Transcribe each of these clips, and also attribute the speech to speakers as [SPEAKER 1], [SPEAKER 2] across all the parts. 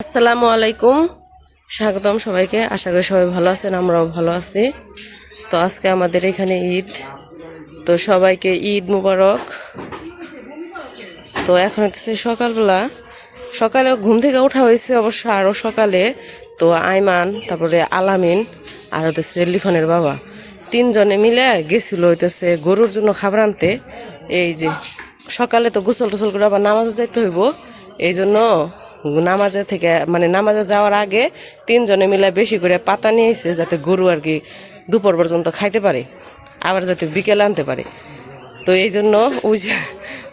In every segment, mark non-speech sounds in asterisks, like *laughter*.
[SPEAKER 1] আসসালামু আলাইকুম। স্বাগতম সবাইকে। আশা করি সবাই ভালো আছেন, আমরাও ভালো আছি। তো আজকে আমাদের এখানে ঈদ। তো সবাইকে ঈদ মুবারক। তো এখন হচ্ছে সকালবেলা। সকালে ঘুম থেকে ওঠা হয়েছে অবশ্য আরও সকালে। তো আইমান, তারপরে আলামিন আর হতেছে লিখনের বাবা। তিনজনে মিলে গেছিল হইতেছে গরুর জন্য খাবার আনতে। এই যে সকালে তো গোসল টোসল করে আবার নামাজে যাইতে হইব। এই জন্য নামাজে থেকে মানে নামাজে যাওয়ার আগে তিনজনে মিলে বেশি করে পাতা নিয়ে যাতে গরু আর কি দুপুর পর্যন্ত খাইতে পারে, আবার যাতে বিকেলে আনতে পারে। তো এই জন্য ওই যে,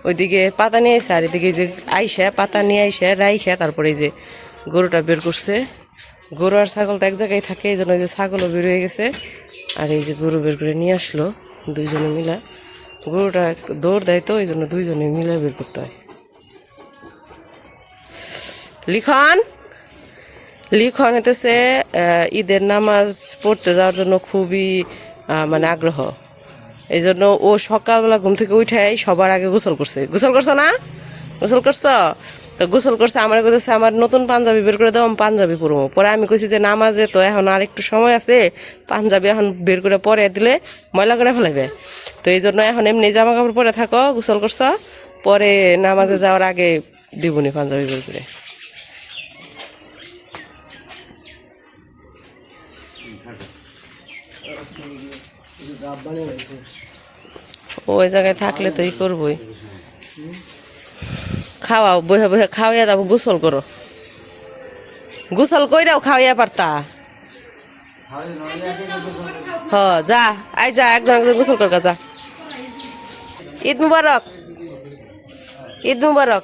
[SPEAKER 1] ওইদিকে পাতা নিয়ে আইসে আর এদিকে যে আইসা, পাতা নিয়ে আইসা রাইসা তারপরে যে গরুটা বের করছে। গরু আর ছাগল তো এক জায়গায় থাকে, এই জন্য যে ছাগলও বের হয়ে গেছে। আর এই যে গরু বের করে নিয়ে আসলো দুইজনে মিলা। গরুটা দৌড় দেয় তো, এই জন্য দুইজনে মিলে বের করতে হয়। লিখন? লিখন হইতেছে ঈদের নামাজ পড়তে যাওয়ার জন্য খুবই মানে আগ্রহ। এই জন্য ও সকালবেলা ঘুম থেকে উঠে সবার আগে গোসল করছে। গোসল করছ না? গোসল করছ? তো গোসল করছে, আমার কাছে আমার নতুন পাঞ্জাবি বের করে দাও, আমি পাঞ্জাবি পরবো। পরে আমি কইছি যে, নামাজে তো এখন আর একটু সময় আছে, পাঞ্জাবি এখন বের করে পরে দিলে ময়লা করে ফেলাইবে। তো এই জন্য এখন এমনি জামা কাপড় পরে থাকো, গোসল করছ। পরে নামাজে যাওয়ার আগে দিবনি পাঞ্জাবি বের করে। ওই জায়গায় থাকলে তো ই করবই। খাওয়াও বহে বহে খাওয়াইয়া তারপর গোসল করো। গোসল কইরাও খাওয়াইয়া পারতা? হ যা আই যা একজন একজন গোসল কর যা। ঈদ মুবারক। ঈদ মুবারক।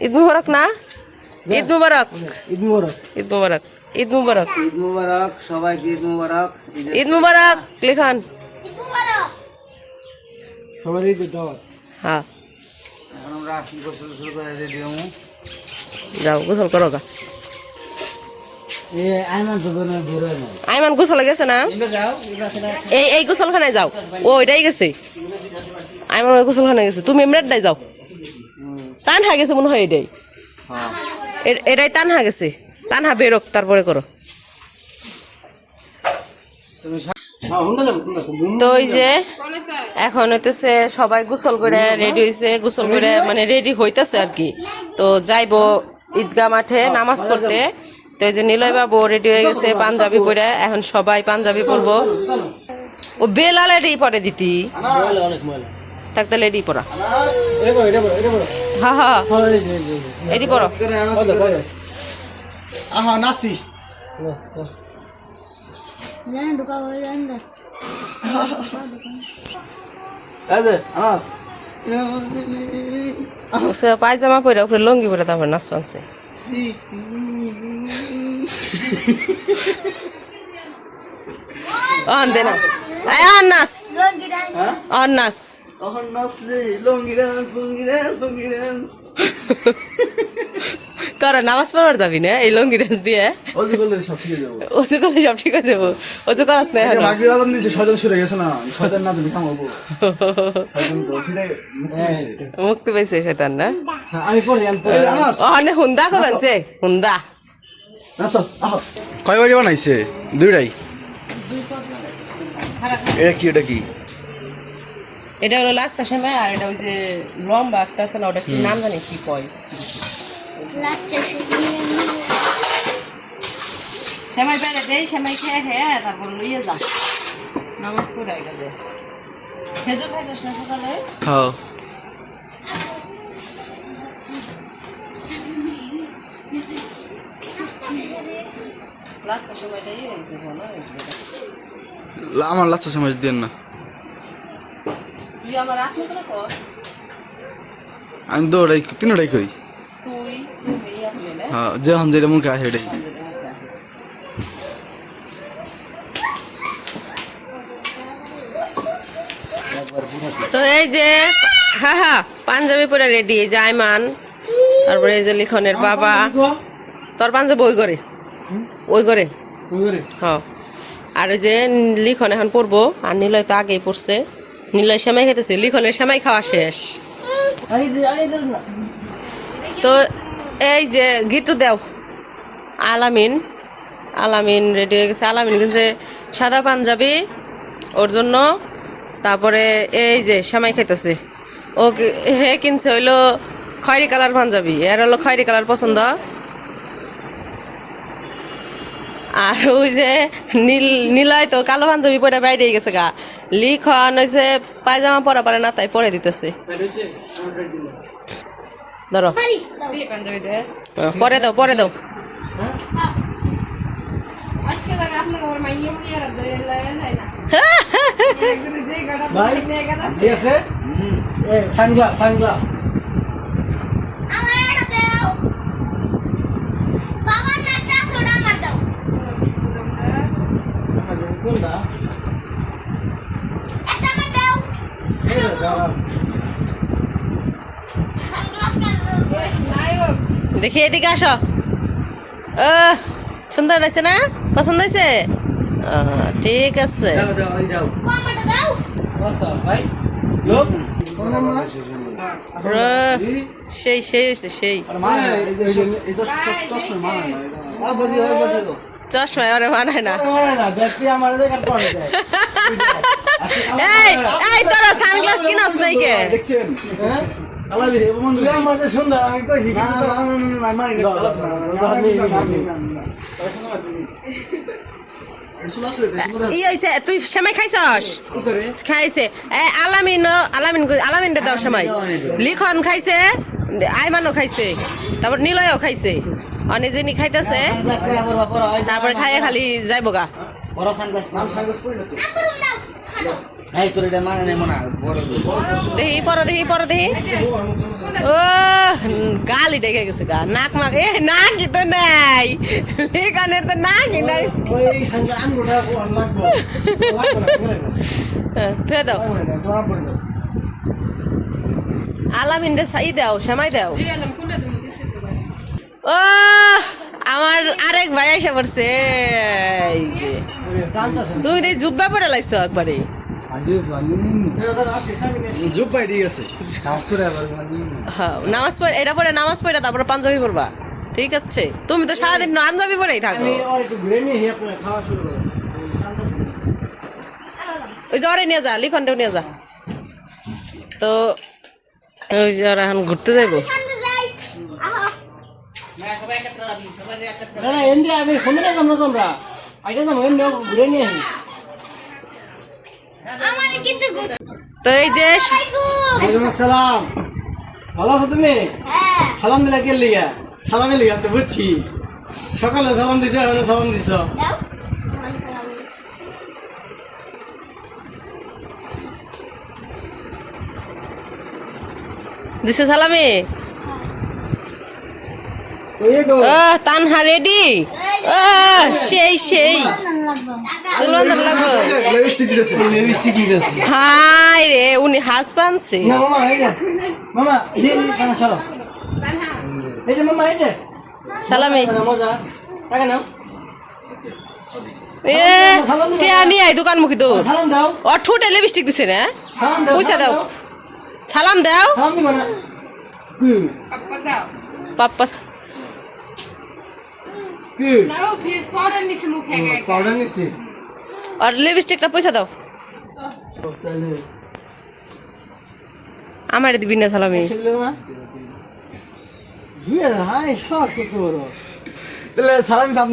[SPEAKER 1] ঈদ মুবারক না। ঈদ মুবারক।
[SPEAKER 2] ঈদ মুবারক।
[SPEAKER 1] ঈদ মুবারক। ঈদ মুবারক।
[SPEAKER 2] ঈদ মুবারক সবাইকে ঈদ মুবারক।
[SPEAKER 1] ঈদ মুবারক লিখান।
[SPEAKER 2] সবার ঈদ
[SPEAKER 1] হ্যাঁ।
[SPEAKER 2] এখন আমরা কি গোসল শুরু করে রেডি হব
[SPEAKER 1] যাও গোসল করো গা।
[SPEAKER 2] আইমান না
[SPEAKER 1] গোসলে গেছে এই এই গোসলখানায় যাও। ও এটাই গেছে। আইমান ওই গোসলখানায় গেছে। তুমি এমরাটাই যাও। তানহা গেছে মনে হয় এটাই।
[SPEAKER 2] হ্যাঁ।
[SPEAKER 1] এটাই তানহা গেছে। তানহা বেরোক তারপরে করো। তো ওই যে, এখন হইতেছে সবাই গোসল করে রেডি হইছে, গোসল করে মানে রেডি হইতেছে আর কি। তো যাইবো ঈদগা মাঠে নামাজ পড়তে। তো এই যে নিলয় বাবু রেডি হয়ে গেছে পাঞ্জাবি পরে, এখন সবাই পাঞ্জাবি পরবো। ও বেলালে রেডি পরে দিতি। থাকতে রেডি পরা।
[SPEAKER 2] এটা এটা এটা
[SPEAKER 1] হা হা। এডি পড়ো
[SPEAKER 2] আহা নাসি
[SPEAKER 1] পায়জামা পরে উপরে লঙ্গি পরে তারপর নাচ পানছে অন দে নাচ আয় অন নাচ
[SPEAKER 3] Lagi dan
[SPEAKER 2] হ্যাঁ
[SPEAKER 1] অন নাচ
[SPEAKER 2] তখন লঙ্গি ডান্স লঙ্গি ডান্স লঙ্গি ডান্স
[SPEAKER 1] তোরা নামাজ পড়বার যাবি না? এই লঙ্গি ড্রেস দিয়ে?
[SPEAKER 2] ওজি বললে সব ঠিক হয়ে যাব।
[SPEAKER 1] ওজু করলে সব ঠিক হয়ে যাব। ওজু করাস না এখন।
[SPEAKER 2] মাগরিব আজান দিয়েছে শয়তান সরে গেছে না। শয়তান না তুমি শয়তান মুক্তি
[SPEAKER 1] পাইছে সেতার না?
[SPEAKER 2] হ্যাঁ, আমি পড়ি আমি পড়ি আনাস
[SPEAKER 1] অনে হুন্দা কবেনছে হুন্দা।
[SPEAKER 2] কয় বাড়ি বানাইছে? দুইটাই এটা কি এটা কি?
[SPEAKER 1] এটা হলো লাস্ট সময় আর এটা ওই যে লম্বা একটা আছে না ওটা কি নাম জানি কি কয়। সেমাই পেরে দেই সেমাই খেয়ে খেয়ে তারপর লইয়ে যা। নামাজ পড়ে গেছে খেজুর খাইছিস না সকালে?
[SPEAKER 2] হ্যাঁ। আমার লাচ্ছা সময় দেন না। আমি তো ওটাই তিনটাই কই
[SPEAKER 1] তুই তুমি আপনি না
[SPEAKER 2] হ্যাঁ যখন যেটা মুখে আসে এটাই
[SPEAKER 1] তো এই যে হ্যাঁ হ্যাঁ পাঞ্জাবি পরে রেডি এই যে আইমান তারপরে এই যে লিখনের বাবা। তোর পাঞ্জাবি ওই করে ওই করে হ্যাঁ। আর ওই যে লিখন এখন পড়ব আর নিলয় তো আগেই পড়ছে নিলয় সেমাই খেতেছে লিখনের সেমাই খাওয়া শেষ। তো এই যে গীতু দেও। আলামিন আলামিন রেডি হয়ে গেছে। আলামিন কিনছে সাদা পাঞ্জাবি, ওর জন্য। তারপরে এই যে সেমাই খাইতেছে। ও হে কিনছে হইল খয়েরি কালার পাঞ্জাবি। এর হলো খয়েরি কালার পছন্দ। আর ওই যে নীল নীলয় তো কালো পাঞ্জাবি পরে বাইরে গেছে গা। লিখন ওই যে পায়জামা পরা পারে না, তাই পরে দিতেছে। ধরো।
[SPEAKER 3] পারি দাও
[SPEAKER 1] পরে দাও।
[SPEAKER 4] সানগ্লাস সানগ্লাস কোনটা
[SPEAKER 3] একটা আমার দাও
[SPEAKER 1] দেখি এদিকে আসো। ও সুন্দর লাগছে না? পছন্দ হয়েছে? আহ, ঠিক আছে।
[SPEAKER 4] আচ্ছা
[SPEAKER 1] সেই সেই হয়েছে সেই।
[SPEAKER 2] মানে চশমা মানা না আর
[SPEAKER 1] ওরে মানায় না। এই এই তোরা সানগ্লাস কিনাস নাই কে
[SPEAKER 2] দেখছেন
[SPEAKER 4] হ্যাঁ তুই যে
[SPEAKER 1] সেমাই খাইছস খাইছে এ আলামিন আলামিন আলামিন দাও সেমাই লিখন খাইছে আইমানও খাইছে তারপর নিলয়ও খাইছে অনে যিনি খাইতেছে
[SPEAKER 5] সানগ্লাস হয়
[SPEAKER 1] তারপর খাইয়ে খালি যাইব গা
[SPEAKER 5] বড় সানগ্লাস
[SPEAKER 2] নাম সাইকেল পড়ি না
[SPEAKER 5] তোর এটা মানে নেই মনে হয়
[SPEAKER 1] পর দেখি পর দেখি। ও গালি ডেকে গেছে গা নাক মাক এ নাকি তো নাই। লিখনের তো নাকি নাই। থুয়ে দাও।
[SPEAKER 4] দাও।
[SPEAKER 1] আলামিন রে সাই দাও সেমাই দাও।
[SPEAKER 6] জি আলম কোনটা তুমি কিছু তো ভাই।
[SPEAKER 1] ও আমার আরেক ভাই এসে পড়ছে। এই যে। তুমি তো জুব্বা পরে লাইছো একবারে।
[SPEAKER 4] মানে
[SPEAKER 1] হ্যাঁ, নামাজ পড়ে এটা পরে নামাজ পড়ে তারপরে পাঞ্জাবি পরবা। ঠিক আছে? তুমি তো সারাদিন পাঞ্জাবি পরেই থাকো।
[SPEAKER 4] হিয়া
[SPEAKER 1] ওই ওরে নিয়ে যা লিখনটাও নিয়ে যা। তো ওই যে ওরা এখন ঘুরতে যাইবো।
[SPEAKER 4] না না এন্দি আমি ফোনে না আমরা তোমরা। আগে যাব এমনি ঘুরে নিয়ে আসি
[SPEAKER 1] তো এই যে
[SPEAKER 3] আলাইকুম
[SPEAKER 4] ভালো আছো তুমি?
[SPEAKER 3] হ্যাঁ।
[SPEAKER 4] সালাম দিলা কে লিগা? সালামে লিগা তো বুঝছি। সকালে সালাম দিছো এখন সালাম দিছো।
[SPEAKER 1] দিছে সালামি? তানহা রেডি? ও সেই সেই। চলুন লাগবো। হাই রে উনি হাস পানছে
[SPEAKER 4] না মামা এই যে মামা এই যে সরো। এই যে মামা এই যে।
[SPEAKER 1] সালামি।
[SPEAKER 4] মজা টাকা নাও।
[SPEAKER 1] এ টিয়া নিয়ে আই দোকান মুখি তো।
[SPEAKER 4] সালাম দাও।
[SPEAKER 1] ও ঠোঁটে লিপস্টিক দিছে না
[SPEAKER 4] সালাম দাও
[SPEAKER 1] পয়সা দাও। সালাম দাও।
[SPEAKER 4] সালাম দিব না।
[SPEAKER 6] পাপ্পা দাও।
[SPEAKER 1] পাপ্পা
[SPEAKER 4] কি?
[SPEAKER 6] নাও ফেস পাউডার নিছে মুখে গায়ে
[SPEAKER 4] পাউডার নিছি?
[SPEAKER 1] আর লিপস্টিকটা পয়সা দাও। আমার দিবি না
[SPEAKER 4] তাহলে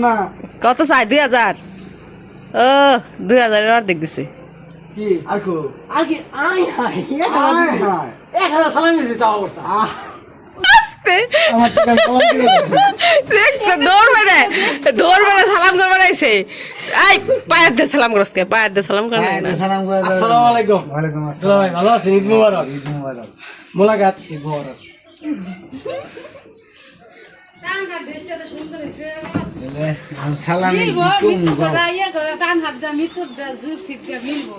[SPEAKER 4] না?
[SPEAKER 1] কত চাই? দুই হাজার। ও দুই হাজারের অর্ধেক দিছে।
[SPEAKER 4] কি? আর কি? আই হাই এক হাজার সালাম দিছি অবস্থা।
[SPEAKER 1] আস্তে
[SPEAKER 4] সালাম দিলে
[SPEAKER 1] দেখছ দৌড় মেরে দৌড় মেরে সালাম করবে রাইছে এই পায়ের দে সালাম করস কে পায়ের দে সালাম করে না।
[SPEAKER 5] সালাম করে
[SPEAKER 4] আসসালামু আলাইকুম।
[SPEAKER 5] ওয়ালাইকুম
[SPEAKER 4] আসসালাম। ভালো আছেন? ঈদ মুবারক।
[SPEAKER 5] ঈদ মুবারক।
[SPEAKER 4] মোলাকাত। ঈদ মুবারক।
[SPEAKER 6] টান হাত ড্রেসটা তো সুন্দর হইছে।
[SPEAKER 5] সালাম
[SPEAKER 6] মিলবো মিতু করা হাত দা মিতুর দা জুস ঠিক মিলবো।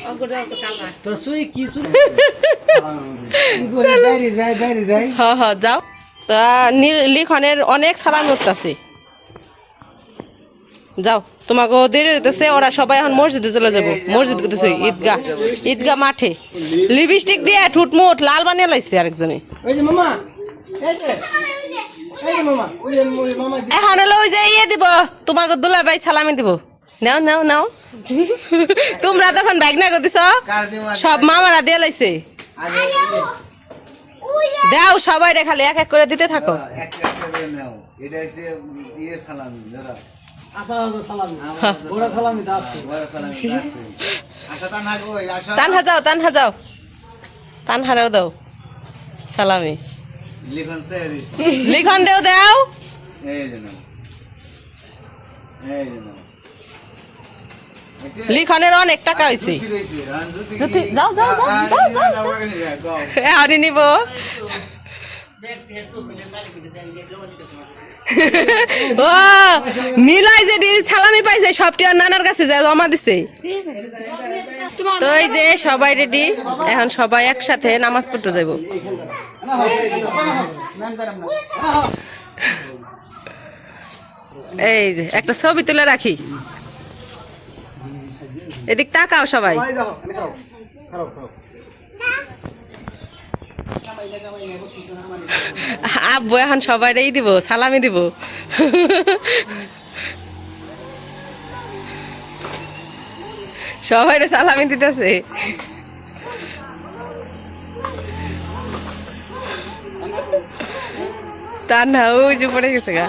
[SPEAKER 6] *laughs*
[SPEAKER 1] যাও। তা নি- লিখনের অনেক সালাম উঠতেছে যাও তোমাকে দেরি হইতেছে ওরা সবাই এখন মসজিদে চলে যাব। মসজিদ করতেছে ঈদগাহ। ঈদগাহ মাঠে। লিপস্টিক দিয়ে ঠুটমুট লাল বানিয়ে লাইছে আরেকজনে।
[SPEAKER 4] ওই যে মামা এই যে
[SPEAKER 3] ওই যে
[SPEAKER 4] এই যে মামা ওই যে ওই মামা
[SPEAKER 1] এখন হলো ওই যে ইয়ে দিব তোমাকে দুলা ভাই সালামি দিব। নাও নাও নাও। তোমরা তখন ব্যাগ না করতেছ? সব মামারা দিয়ে লাইছে। দাও সবাই খালি এক এক করে দিতে থাকো। তানহা যাও তানহা যাও তানহারেও দাও। সালামি।
[SPEAKER 5] লিখন
[SPEAKER 1] দেও। দাও
[SPEAKER 5] এই এই
[SPEAKER 1] লিখনের অনেক টাকা হয়েছে
[SPEAKER 5] জুতি,
[SPEAKER 1] যাও, যাও, যাও, যাও, যাও,
[SPEAKER 5] যাও
[SPEAKER 1] নিব। ও নীলাই যে সালামি পাইছে সবটি আর নানার কাছে যায় জমা দিছে। তো এই যে সবাই রেডি এখন সবাই একসাথে নামাজ পড়তে যাইব। এই যে একটা ছবি তুলে রাখি। এদিক তাকাও সবাই। আব্বু এখন সবাই দিব সালামি দিব। সবাই সালামি দিতেছে। তার না ওই যে পড়ে গেছে গা।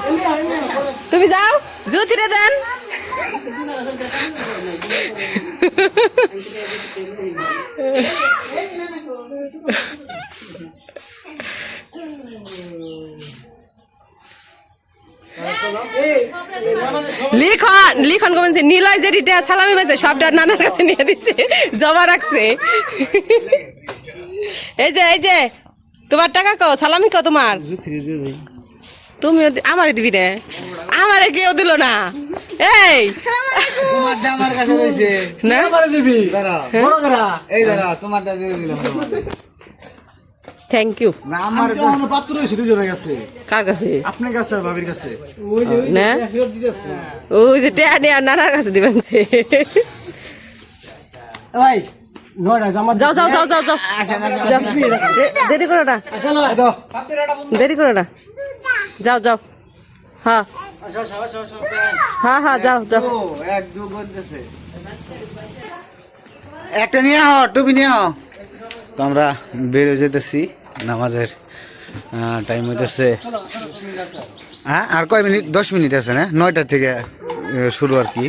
[SPEAKER 1] তুমি যাও জুথিরে দেন। লিখন লিখন কমেছে নীলয় যে রিটা সালামি পাইছে সবটা নানার কাছে নিয়ে দিচ্ছে জমা রাখছে। এই যে এই যে তোমার টাকা কো সালামি কো তোমার? তুমি আমারে দিবি রে। আমারে কেউ দিল না। এই!
[SPEAKER 5] তোমারটা আমার কাছে রইছে
[SPEAKER 1] না?
[SPEAKER 4] আমারে দিবি?
[SPEAKER 5] দাঁড়া।
[SPEAKER 4] বড় করা।
[SPEAKER 5] এই দাঁড়া তোমারটা দিয়ে দিলাম
[SPEAKER 1] থ্যাংক ইউ
[SPEAKER 5] না
[SPEAKER 2] আমার তো দুজনের কাছে?
[SPEAKER 1] কার কাছে?
[SPEAKER 2] আপনার কাছে আর ভাবির কাছে?
[SPEAKER 4] ওই যে
[SPEAKER 1] না? ওই যে টেয়া নেয়া নানার কাছে দিবেন সে
[SPEAKER 4] ভাই
[SPEAKER 1] যাও যাও যাও যাও যাও। যাও। দেরি করো না।
[SPEAKER 4] আসা নয়
[SPEAKER 5] দাও।
[SPEAKER 1] দেরি করো না। যাও যাও। হ্যাঁ। হ্যাঁ হ্যাঁ যাও যাও।
[SPEAKER 5] এক দু করতেছে একটা নিয়ে আহ টুপি নিয়ে আহ তো আমরা বেরো যেতেছি নামাজের টাইম হইতেছে। হ্যাঁ আর কয় মিনিট? দশ মিনিট আছে না? নয়টা থেকে শুরু আর কি।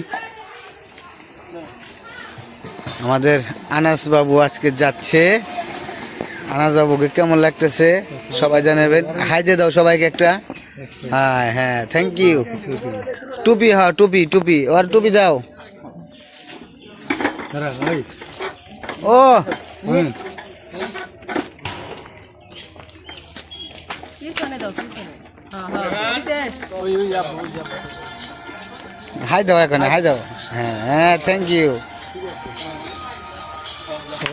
[SPEAKER 5] আমাদের আনাস বাবু আজকে যাচ্ছে। আনাস বাবুকে কেমন লাগতেছে? সবাই জানাবেন। হাই দিয়ে দাও সবাইকে একটা। হ্যাঁ হ্যাঁ থ্যাংক ইউ টুপি হ্যাঁ টুপি টুপি আর টুপি দাও। ও। হাই দাও এখন হাই দাও। হ্যাঁ হ্যাঁ থ্যাংক ইউ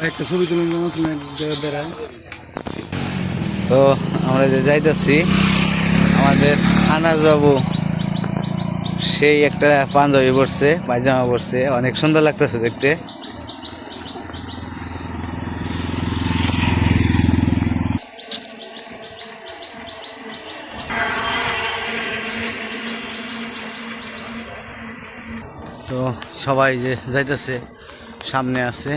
[SPEAKER 2] একটা ছবি বেড়ায়।
[SPEAKER 5] তো আমরা যে যাইতেছি আমাদের আনাজ বাবু সেই একটা পাঞ্জাবি পরছে, পায়জামা পরছে। অনেক সুন্দর লাগতেছে দেখতে। তো সবাই যে যাইতেছে, সামনে আছে।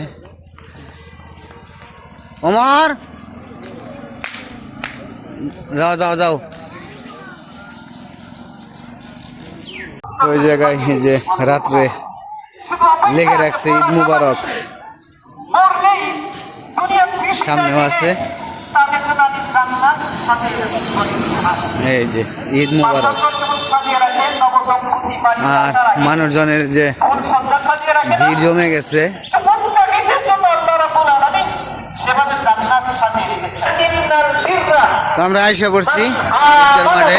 [SPEAKER 5] ওমর! যাও যাও যাও। তো ওই জায়গায় এই যে রাত্রে লেগে রাখছে ঈদ মুবারক। সামনেও আছে। এই যে ঈদ মুবারক। আর মানুষজনের যে ভিড় জমে গেছে। আমরা পড়ছি ঈদের মাঠে।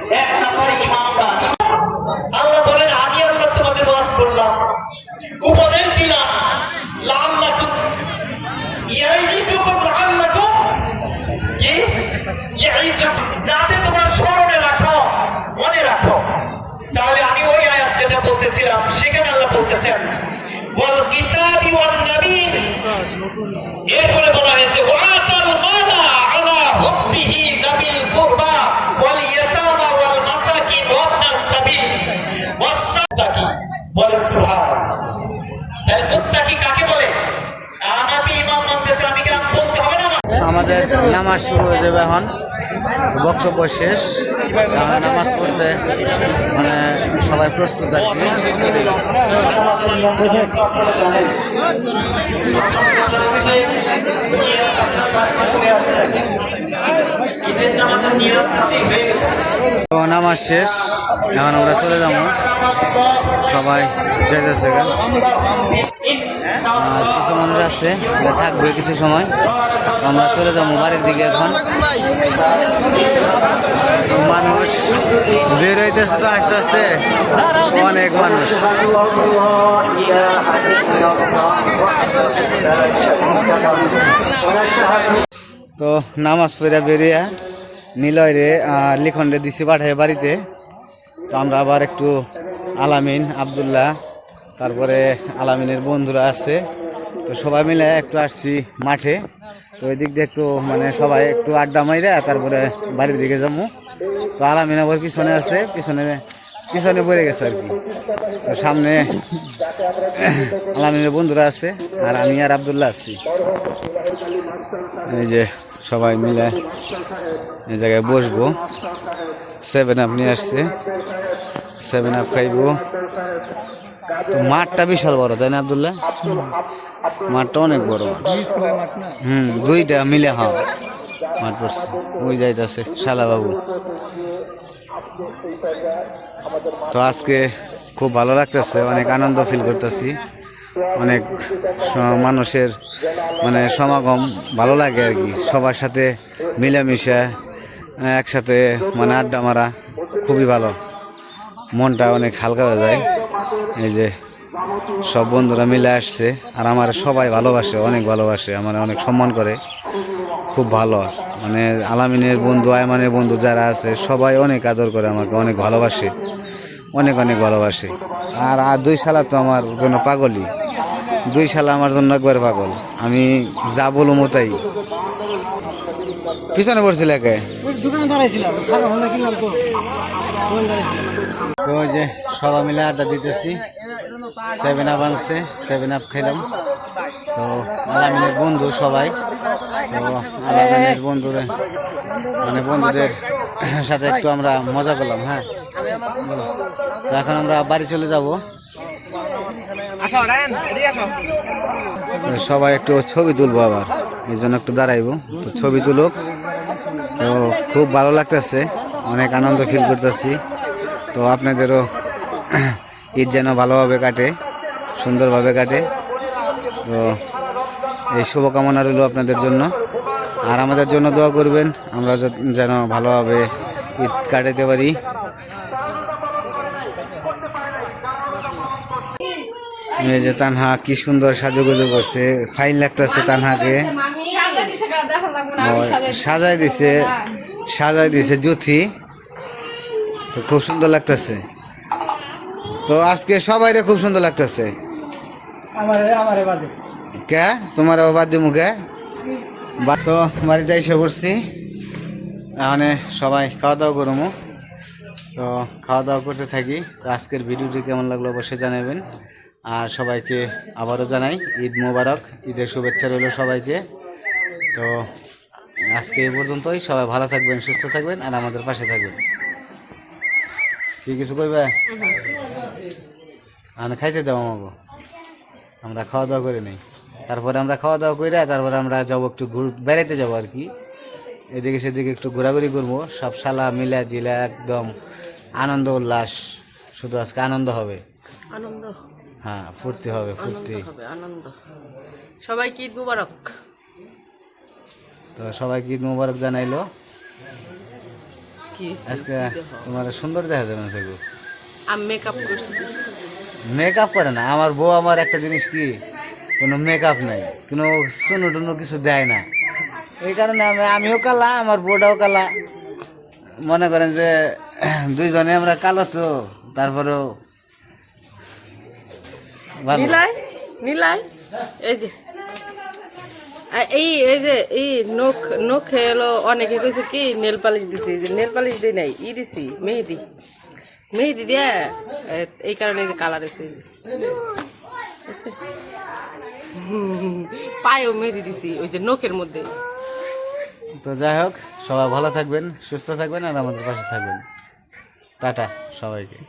[SPEAKER 7] বলেন সুবহানাল্লাহ। তাহলে মুত্তাকি কাকে বলে? আমাকে ইমাম মানতেছে আমি কি বলতে হবে না
[SPEAKER 5] আমাদের নামাজ শুরু হয়ে যাবে এখন। বক্তব্য শেষ। নামাজ পড়তে মানে সবাই প্রস্তুত আছি
[SPEAKER 7] হয়ে
[SPEAKER 5] নামাজ শেষ, এখন আমরা চলে যাব। সবাই যেতেছে কিছু মানুষ আছে থাকবে কিছু সময়। আমরা চলে যাব বাড়ির দিকে এখন। মানুষ, বের হইতেছে তো আস্তে আস্তে। অনেক মানুষ। তো নামাজ পড়ে বেরিয়ে। নিলয় রে লিখন রে দিছি পাঠায় বাড়িতে। তো আমরা আবার একটু আলামিন, আবদুল্লাহ, তারপরে আলামিনের বন্ধুরা আছে। তো সবাই মিলে একটু আসছি মাঠে। তো ওই দিক দিয়ে একটু মানে সবাই একটু আড্ডা মাইরা তারপরে বাড়ির দিকে যাব। তো আলামিন আবার পিছনে আছে, পিছনে পিছনে পড়ে গেছে আর কি। তো সামনে আলামিনের বন্ধুরা আছে আর আমি আর আবদুল্লাহ আছি। এই যে সবাই মিলে এই জায়গায় বসবো। সেভেন আপ নিয়ে আসছে। সেভেন আপ খাইবো। তো মাঠটা বিশাল বড়, তাই না আবদুল্লাহ? মাঠটা অনেক বড় হুম, দুইটা মিলে হ্যাঁ মাঠ পড়ছে ওই যাইতেছে শালাবাবু। তো আজকে খুব ভালো লাগতেছে, অনেক আনন্দ ফিল করতেছি। অনেক মানুষের মানে সমাগম ভালো লাগে আর কি। সবার সাথে মিলেমিশে একসাথে মানে আড্ডা মারা খুবই ভালো। মনটা অনেক হালকা হয়ে যায়। এই যে সব বন্ধুরা মিলে আসছে আর আমার সবাই ভালোবাসে, অনেক ভালোবাসে, আমার অনেক সম্মান করে। খুব ভালো। মানে আলামিনের বন্ধু, আয়মানের বন্ধু যারা আছে, সবাই অনেক আদর করে আমাকে, অনেক ভালোবাসে। অনেক অনেক ভালোবাসে। আর আর দুই শালা তো আমার জন্য পাগলই। দুই শালা আমার জন্য একবার পাগল। আমি যা বলব তাই। পিছনে পড়ছিল একে।
[SPEAKER 4] তো
[SPEAKER 5] যে সবাই মিলে আড্ডা দিতেছি। সেভেন আপ আনছে সেভেন আপ খেলাম। তো আলামিনের বন্ধু সবাই। তো আলামিনের বন্ধুরে মানে বন্ধুদের সাথে একটু আমরা মজা করলাম হ্যাঁ। তো এখন আমরা বাড়ি চলে যাব। সবাই একটু ছবি তুলবো আবার, এই জন্য একটু দাঁড়াইবো। তো ছবি তুলুক। তো খুব ভালো লাগতেছে, অনেক আনন্দ ফিল করতেছি। তো আপনাদেরও ঈদ যেন ভালোভাবে কাটে, সুন্দরভাবে কাটে। তো এই শুভকামনা রইল আপনাদের জন্য। আর আমাদের জন্য দোয়া করবেন, আমরা যেন ভালোভাবে ঈদ কাটাতে পারি। এই যে তানহা কি সুন্দর সাজুগুজু করছে। ফাইন লাগতেছে তানহাকে।
[SPEAKER 6] সাজাই দিছে
[SPEAKER 5] সাজাই দিছে জুথি। তো খুব সুন্দর লাগতেছে। তো আজকে সবাই খুব সুন্দর লাগতেছে। কে? তোমার বাদ দিমু কে? বা তো বাড়িতে এসে পড়ছি। এখানে সবাই খাওয়া দাওয়া করব তো খাওয়া দাওয়া করতে থাকি। তো আজকের ভিডিওটি কেমন লাগল অবশ্যই জানাবেন। আর সবাইকে আবারও জানাই ঈদ মোবারক, ঈদের শুভেচ্ছা রইল সবাইকে। তো আজকে এই পর্যন্তই, সবাই ভালো থাকবেন, সুস্থ থাকবেন আর আমাদের পাশে থাকবেন। কি কিছু কইবে? আমি খাইতে দেবো আমাকে আমরা খাওয়া দাওয়া করে নেই। তারপরে আমরা খাওয়া দাওয়া করে তারপরে আমরা যাব একটু ঘুর- বেড়াইতে যাব আর কি। এদিকে সেদিকে একটু ঘোরাঘুরি করব। সব শালা মিলা জিলা একদম আনন্দ উল্লাস। শুধু আজকে আনন্দ হবে।
[SPEAKER 1] আনন্দ।
[SPEAKER 5] হ্যাঁ ফুর্তি হবে ফুর্তি।
[SPEAKER 1] আনন্দ হবে। আনন্দ সবাইকে ঈদ মুবারক।
[SPEAKER 5] তো সবাইকে ঈদ মোবারক জানাইলো? আজকে তোমার সুন্দর দেখা যাবে সেগু?
[SPEAKER 1] আমি মেকআপ করছি।
[SPEAKER 5] মেকআপ করে না আমার বউ আমার একটা জিনিস কি? কোনো মেকআপ নাই কোনো সুনো টুনো কিছু দেয় না। এই কারণে আমি আমিও কালা আমার বউটাও কালা। মনে করেন যে দুইজনে আমরা কালো তো তারপরেও
[SPEAKER 1] নিলাই নিলাই এই যে। এই এই যে এই নখ নখ এলো অনেকে কইছে কি নেল পালিশ দিছি যে নেল পালিশ দিই নাই ই দিছি মেহেদি। মেহেদি দিয়া এই কারণে এই যে কালার এসে পায়েও মেহেদি দিছি ওই যে নখের মধ্যে।
[SPEAKER 5] তো যাই হোক সবাই ভালো থাকবেন সুস্থ থাকবেন আর আমাদের পাশে থাকবেন। টাটা সবাইকে।